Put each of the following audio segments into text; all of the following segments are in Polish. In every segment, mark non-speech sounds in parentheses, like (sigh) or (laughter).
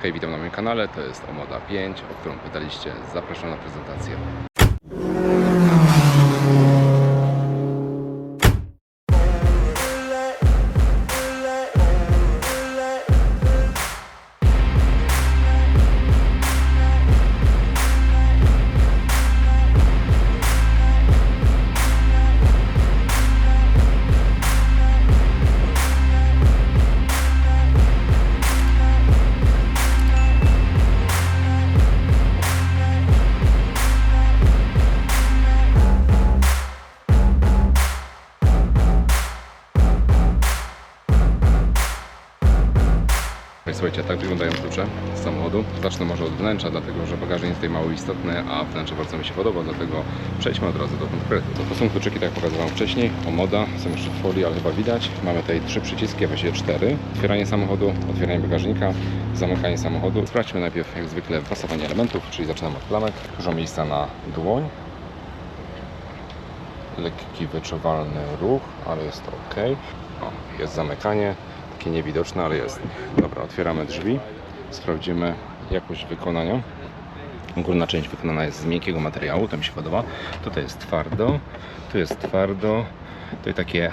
Hej, witam na moim kanale, to jest Omoda 5, o którą pytaliście. Zapraszam na prezentację. Z samochodu. Zacznę może od wnętrza, dlatego że bagażnik jest tutaj mało istotny, a wnętrze bardzo mi się podoba, dlatego przejdźmy od razu do konkretu. To są kluczyki, tak jak pokazywałem wcześniej, Omoda, są jeszcze w folii, ale chyba widać. Mamy tutaj trzy przyciski, a właściwie cztery. Otwieranie samochodu, otwieranie bagażnika, zamykanie samochodu. Sprawdźmy najpierw, jak zwykle, pasowanie elementów, czyli zaczynamy od klamek. Dużo miejsca na dłoń. Lekki, wyczuwalny ruch, ale jest to ok. O, jest zamykanie, takie niewidoczne, ale jest. Dobra, otwieramy drzwi, sprawdzimy jakość wykonania. Górna część wykonana jest z miękkiego materiału, to mi się podoba. Tutaj jest twardo, tu jest twardo, tutaj takie,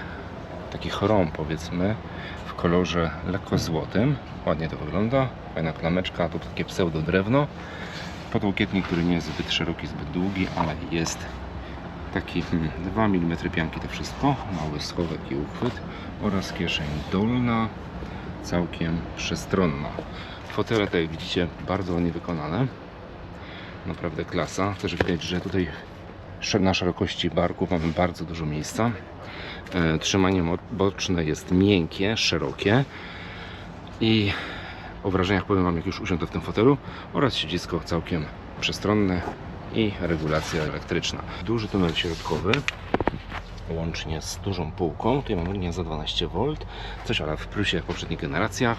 taki chrom powiedzmy w kolorze lekko złotym. Ładnie to wygląda, fajna klameczka, tu takie pseudo drewno. Podłokietnik, który nie jest zbyt szeroki, zbyt długi, ale jest taki hmm, 2 mm pianki to wszystko, mały schowek i uchwyt oraz kieszeń dolna, całkiem przestronna. Fotele, jak widzicie, bardzo ładnie wykonane. Naprawdę klasa. Też widać, że tutaj na szerokości barków mamy bardzo dużo miejsca. E, Trzymanie boczne jest miękkie, szerokie i o wrażeniach powiem Wam, jak już usiądę w tym fotelu oraz siedzisko całkiem przestronne i regulacja elektryczna. Duży tunel środkowy łącznie z dużą półką. Tutaj mamy linię za 12V. Coś ale w plusie jak w poprzednich generacjach.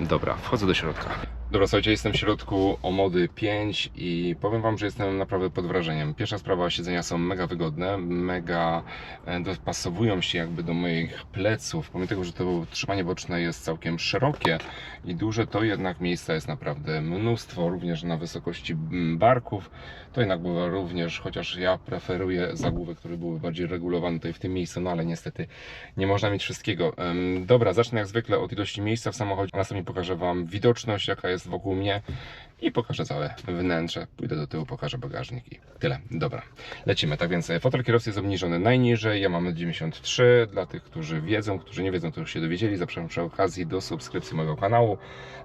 Dobra, wchodzę do środka. Dobra, słuchajcie, jestem w środku Omody 5 i powiem Wam, że jestem naprawdę pod wrażeniem. Pierwsza sprawa, siedzenia są mega wygodne, mega e, dopasowują się jakby do moich pleców. Pomimo tego, że to trzymanie boczne jest całkiem szerokie i duże, to jednak miejsca jest naprawdę mnóstwo, również na wysokości mm, barków. To jednak bywa również, chociaż ja preferuję zagłówek, który byłby bardziej regulowany tutaj w tym miejscu, no ale niestety nie można mieć wszystkiego. Dobra, zacznę jak zwykle od ilości miejsca w samochodzie, a następnie pokażę Wam widoczność, jaka jest wokół mnie i pokażę całe wnętrze. Pójdę do tyłu, pokażę bagażnik i tyle. Dobra, lecimy. Tak więc e, fotel kierowcy jest obniżony najniżej, ja mam 93. Dla tych, którzy wiedzą, którzy nie wiedzą, to już się dowiedzieli. Zapraszam przy okazji do subskrypcji mojego kanału.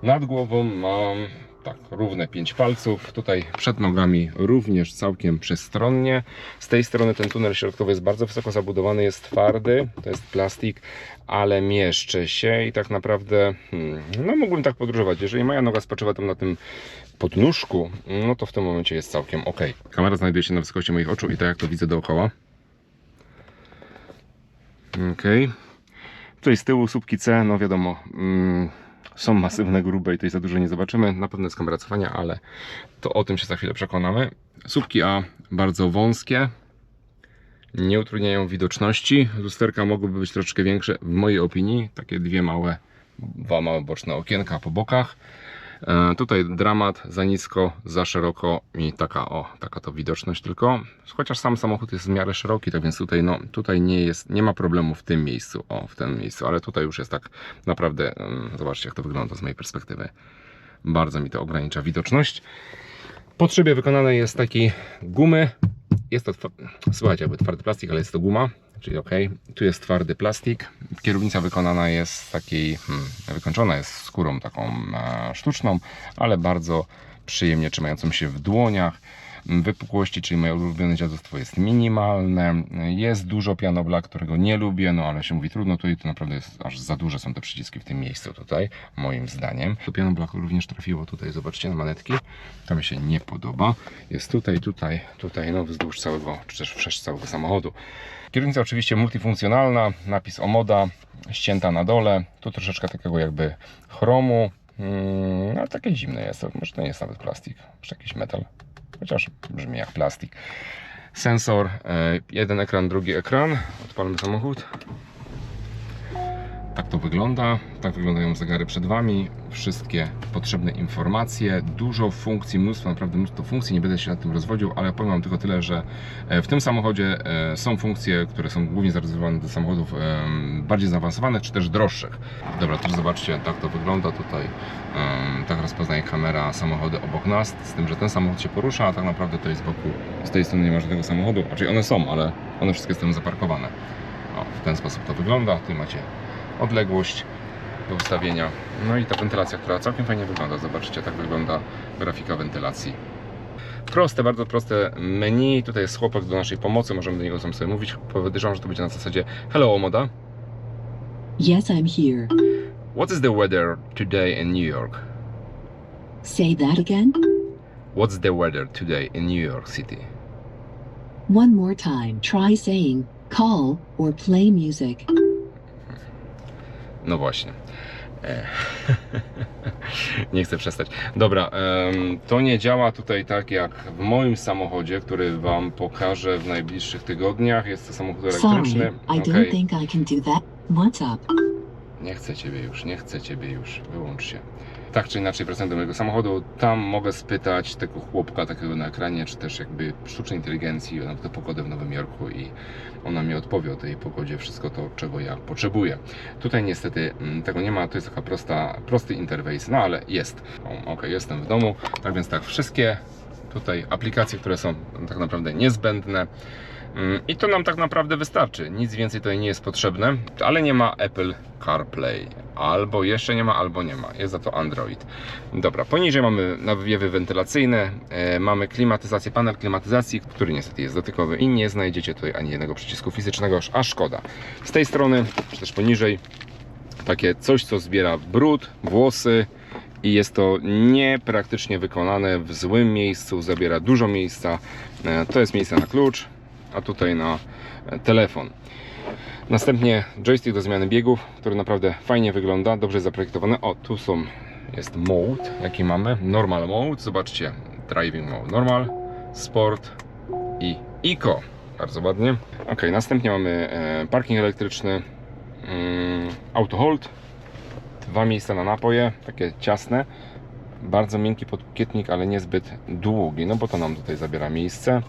Nad głową mam tak, równe 5 palców. Tutaj przed nogami również całkiem przestronnie. Z tej strony ten tunel środkowy jest bardzo wysoko zabudowany, jest twardy, to jest plastik, ale mieszczę się i tak naprawdę, hmm, no mógłbym tak podróżować. Jeżeli moja noga spoczywa tam na tym podnóżku, no to w tym momencie jest całkiem ok. Kamera znajduje się na wysokości moich oczu i tak jak to widzę dookoła. Ok. Tutaj z tyłu słupki C, no wiadomo, mm, są masywne, grube i tutaj za dużo nie zobaczymy. Na pewno jest kamera cofania, ale to o tym się za chwilę przekonamy. Słupki A bardzo wąskie, nie utrudniają widoczności. Lusterka mogłyby być troszeczkę większe, w mojej opinii. Takie dwie małe, dwa małe boczne okienka po bokach. E, tutaj dramat, za nisko, za szeroko i taka o, taka to widoczność tylko. Chociaż sam samochód jest w miarę szeroki, tak więc tutaj, no, tutaj nie jest, nie ma problemu w tym miejscu, o, w tym miejscu, ale tutaj już jest tak naprawdę, zobaczcie jak to wygląda z mojej perspektywy. Bardzo mi to ogranicza widoczność. Po szybie wykonany jest taki gumy. Jest to, słuchajcie, jakby twardy plastik, ale jest to guma, czyli ok. Tu jest twardy plastik. Kierownica wykonana jest takiej, hmm, wykończona jest skórą taką e, sztuczną, ale bardzo przyjemnie trzymającą się w dłoniach. Wypukłości, czyli moje ulubione dziadostwo jest minimalne. Jest dużo pianobla, którego nie lubię, no ale się mówi trudno. Tutaj to naprawdę jest aż za duże są te przyciski w tym miejscu tutaj, moim zdaniem. To pianobla również trafiło tutaj, zobaczcie na manetki. To mi się nie podoba. Jest tutaj, tutaj, tutaj, no wzdłuż całego, czy też wszerz całego samochodu. Kierownica oczywiście multifunkcjonalna, napis Omoda, ścięta na dole. Tu troszeczkę takiego jakby chromu. Mm, ale takie zimne jest, może to nie jest nawet plastik, może jakiś metal chociaż brzmi jak plastik. Sensor, e, jeden ekran, drugi ekran. Odpalmy samochód. Tak to wygląda, tak wyglądają zegary przed Wami, wszystkie potrzebne informacje, dużo funkcji, mnóstwo, naprawdę mnóstwo funkcji, nie będę się nad tym rozwodził, ale powiem Wam tylko tyle, że e, w tym samochodzie e, są funkcje, które są głównie zarezerwowane do samochodów bardziej zaawansowanych, czy też droższych. Dobra, tu zobaczcie, tak to wygląda tutaj, tak rozpoznaje kamera samochody obok nas, z tym, że ten samochód się porusza, a tak naprawdę to jest wokół, z tej strony nie ma żadnego samochodu, raczej one są, ale one wszystkie są zaparkowane. O, w ten sposób to wygląda, tu macie odległość do ustawienia. No i ta wentylacja, która całkiem fajnie wygląda. Zobaczcie, tak wygląda grafika wentylacji. Proste, bardzo proste menu. Tutaj jest chłopak do naszej pomocy, możemy do niego sam sobie mówić. Podejrzewam, że to będzie na zasadzie Hello, Omoda. Yes, I'm here. What is the weather today in New York? Say that again? What's the weather today in New York City? One more time. Try saying call or play music. No właśnie. E, (laughs) nie chcę przestać. Dobra, em, to nie działa tutaj tak jak w moim samochodzie, który Wam pokażę w najbliższych tygodniach. Jest to samochód elektryczny. Sorry, I Okej. don't think I can do that. What's up? Nie chcę Ciebie już, nie chcę Ciebie już, wyłącz się. Tak czy inaczej wracam do mojego samochodu, tam mogę spytać tego chłopka takiego na ekranie, czy też jakby sztucznej inteligencji na tę pogodę w Nowym Jorku i ona mi odpowie o tej pogodzie, wszystko to, czego ja potrzebuję. Tutaj niestety mm, tego nie ma, to jest taka prosta, prosty interfejs, no ale jest. Ok, jestem w domu, tak więc tak, wszystkie tutaj aplikacje, które są tak naprawdę niezbędne, I to nam tak naprawdę wystarczy. Nic więcej tutaj nie jest potrzebne, ale nie ma Apple CarPlay. Albo jeszcze nie ma, albo nie ma. Jest za to Android. Dobra, poniżej mamy nawiewy wentylacyjne, e, mamy klimatyzację, panel klimatyzacji, który niestety jest dotykowy i nie znajdziecie tutaj ani jednego przycisku fizycznego, a szkoda. Z tej strony, czy też poniżej, takie coś, co zbiera brud, włosy i jest to niepraktycznie wykonane w złym miejscu, zabiera dużo miejsca. E, To jest miejsce na klucz, a tutaj na e, telefon. Następnie joystick do zmiany biegów, który naprawdę fajnie wygląda, dobrze zaprojektowany. O, tu są, jest mode, jaki mamy. Normal mode, zobaczcie, driving mode normal, sport i eco. Bardzo ładnie. Ok, następnie mamy e, parking elektryczny, mm, auto hold, dwa miejsca na napoje, takie ciasne. Bardzo miękki podkietnik, ale niezbyt długi, no bo to nam tutaj zabiera miejsce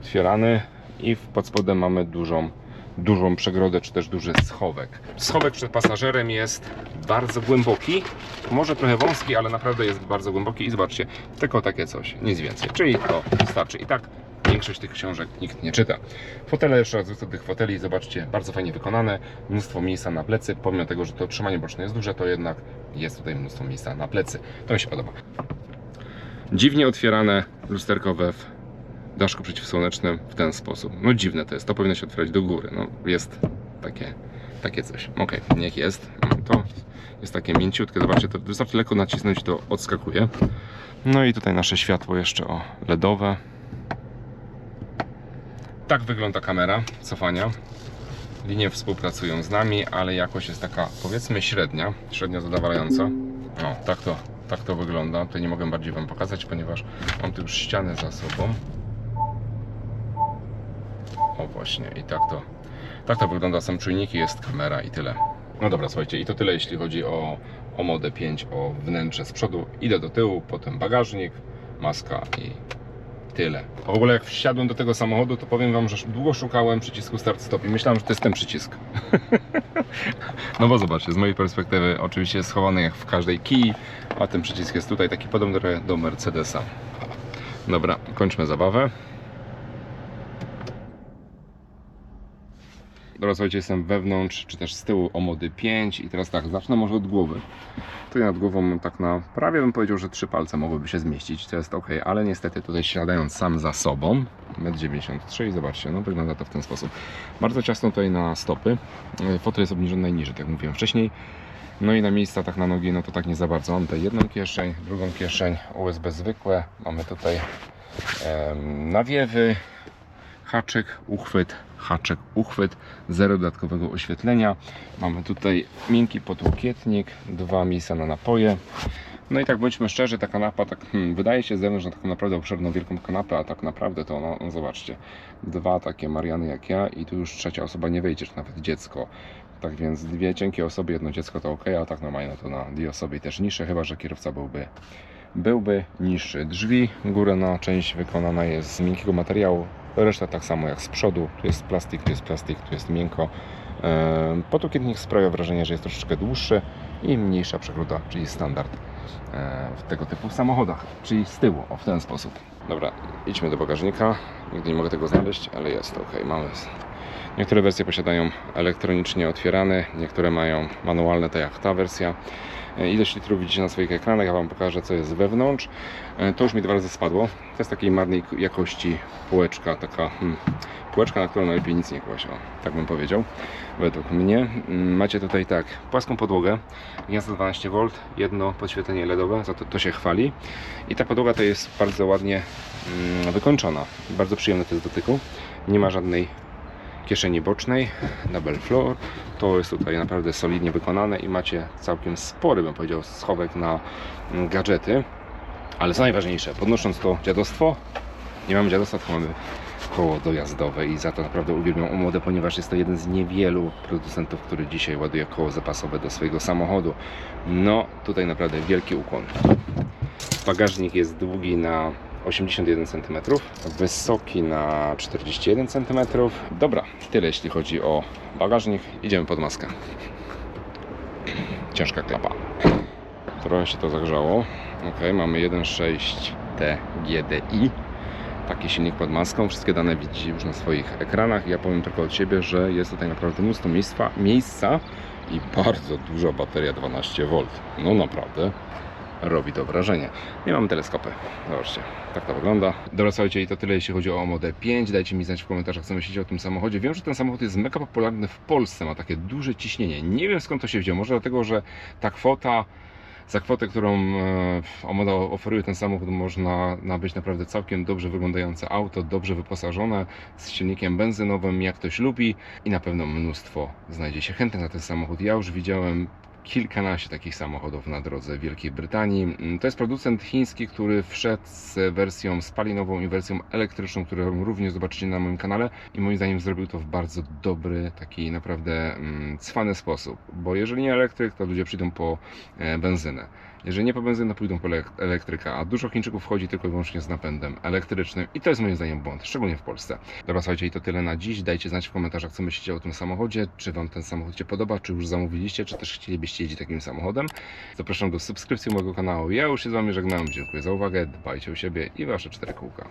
otwierany i pod spodem mamy dużą, dużą przegrodę, czy też duży schowek. Schowek przed pasażerem jest bardzo głęboki, może trochę wąski, ale naprawdę jest bardzo głęboki i zobaczcie, tylko takie coś, nic więcej, czyli to wystarczy i tak większość tych książek nikt nie czyta. Fotele, jeszcze raz wrócę do tych foteli, zobaczcie, bardzo fajnie wykonane, mnóstwo miejsca na plecy, pomimo tego, że to trzymanie boczne jest duże, to jednak jest tutaj mnóstwo miejsca na plecy. To mi się podoba. Dziwnie otwierane lusterkowe w daszku przeciwsłonecznym w ten sposób. No dziwne to jest, to powinno się otwierać do góry. No jest takie, takie coś. Ok, niech jest. To. Jest takie mięciutkie, zobaczcie, to wystarczy lekko nacisnąć to odskakuje. No i tutaj nasze światło jeszcze o LEDowe. Tak wygląda kamera cofania. Linie współpracują z nami, ale jakość jest taka powiedzmy średnia, średnio zadowalająca. No, tak to, tak to wygląda. Tutaj nie mogę bardziej Wam pokazać, ponieważ mam tu już ścianę za sobą. O właśnie, i tak to, tak to wygląda. Są czujniki, jest kamera i tyle. No dobra, słuchajcie, i to tyle jeśli chodzi o, o Modę 5, o wnętrze z przodu. Idę do tyłu, potem bagażnik, maska i tyle. W ogóle jak wsiadłem do tego samochodu, to powiem Wam, że długo szukałem przycisku start stop i myślałem, że to jest ten przycisk. (laughs) no bo zobaczcie, z mojej perspektywy oczywiście jest schowany jak w każdej kij, a ten przycisk jest tutaj taki podobny do Mercedesa. Dobra, kończmy zabawę. Słuchajcie, jestem wewnątrz, czy też z tyłu o mody 5 i teraz tak, zacznę może od głowy. Tutaj nad głową tak na prawie bym powiedział, że trzy palce mogłyby się zmieścić, to jest ok, ale niestety tutaj siadając sam za sobą, 1,93 m zobaczcie, no wygląda to w ten sposób. Bardzo ciasno tutaj na stopy, E, fotel jest obniżony najniżej, tak jak mówiłem wcześniej. No i na miejsca tak na nogi, no to tak nie za bardzo. Mam tutaj jedną kieszeń, drugą kieszeń, USB zwykłe, mamy tutaj em, nawiewy, haczyk, uchwyt, haczyk, uchwyt, zero dodatkowego oświetlenia. Mamy tutaj miękki podłokietnik, dwa miejsca na napoje. No i tak bądźmy szczerzy, ta kanapa tak hmm, wydaje się z zewnątrz na taką naprawdę obszerną, wielką kanapę, a tak naprawdę to no, no zobaczcie, dwa takie Mariany jak ja i tu już trzecia osoba nie wejdzie, czy nawet dziecko. Tak więc dwie cienkie osoby, jedno dziecko to ok, a tak normalnie no to na dwie osoby też niższe, chyba że kierowca byłby byłby niższy. Drzwi, górna część wykonana jest z miękkiego materiału, reszta tak samo jak z przodu. Tu jest plastik, tu jest plastik, tu jest miękko. Ehm, Podłokietnik sprawia wrażenie, że jest troszeczkę dłuższy i mniejsza przegróda, czyli standard e, w tego typu samochodach, czyli z tyłu, o w ten sposób. Dobra, idźmy do bagażnika. Nigdy nie mogę tego znaleźć, ale jest ok, mamy. Niektóre wersje posiadają elektronicznie otwierane, niektóre mają manualne, tak jak ta wersja. E, Ilość litrów widzicie na swoich ekranach, ja Wam pokażę co jest wewnątrz. E, To już mi dwa razy spadło. To jest takiej marnej jakości półeczka, taka hmm, półeczka, na którą najlepiej nic nie kłaść, tak bym powiedział, według mnie. Mm, Macie tutaj tak, płaską podłogę, gniazdo 12V, jedno podświetlenie LEDowe, za to, to się chwali. I ta podłoga to jest bardzo ładnie mm, wykończona, bardzo przyjemne to jest do dotyku. Nie ma żadnej kieszeni bocznej, double floor. To jest tutaj naprawdę solidnie wykonane i macie całkiem spory, bym powiedział, schowek na mm, gadżety. Ale co najważniejsze, podnosząc to dziadostwo, nie mamy dziadostwa, tylko mamy koło dojazdowe i za to naprawdę uwielbiam Omodę, ponieważ jest to jeden z niewielu producentów, który dzisiaj ładuje koło zapasowe do swojego samochodu. No, tutaj naprawdę wielki ukłon. Bagażnik jest długi na 81 cm, wysoki na 41 cm. Dobra, tyle jeśli chodzi o bagażnik. Idziemy pod maskę. Ciężka klapa. Trochę się to zagrzało. Ok, mamy 1.6 TGDI. Taki silnik pod maską. Wszystkie dane widzicie już na swoich ekranach. Ja powiem tylko od siebie, że jest tutaj naprawdę mnóstwo miejsca, miejsca i bardzo duża bateria 12V. No naprawdę robi to wrażenie. Nie mamy teleskopy. Zobaczcie, tak to wygląda. Dobra, słuchajcie, i to tyle jeśli chodzi o Modę 5. Dajcie mi znać w komentarzach, co myślicie o tym samochodzie. Wiem, że ten samochód jest mega popularny w Polsce, ma takie duże ciśnienie. Nie wiem skąd to się wzięło. Może dlatego, że ta kwota za kwotę, którą e, Omoda oferuje ten samochód, można nabyć naprawdę całkiem dobrze wyglądające auto, dobrze wyposażone, z silnikiem benzynowym, jak ktoś lubi i na pewno mnóstwo znajdzie się chętnych na ten samochód. Ja już widziałem kilkanaście takich samochodów na drodze Wielkiej Brytanii. Mm, To jest producent chiński, który wszedł z wersją spalinową i wersją elektryczną, którą również zobaczycie na moim kanale i moim zdaniem zrobił to w bardzo dobry, taki naprawdę mm, cwany sposób, bo jeżeli nie elektryk, to ludzie przyjdą po e, benzynę. Jeżeli nie po benzynę, pójdą po elek- elektryka, a dużo Chińczyków wchodzi tylko i wyłącznie z napędem elektrycznym i to jest moim zdaniem błąd, szczególnie w Polsce. Dobra, słuchajcie, i to tyle na dziś. Dajcie znać w komentarzach, co myślicie o tym samochodzie, czy Wam ten samochód się podoba, czy już zamówiliście, czy też chcielibyście jeździć takim samochodem. Zapraszam do subskrypcji mojego kanału. Ja już się z Wami żegnam, dziękuję za uwagę, dbajcie o siebie i Wasze cztery kółka.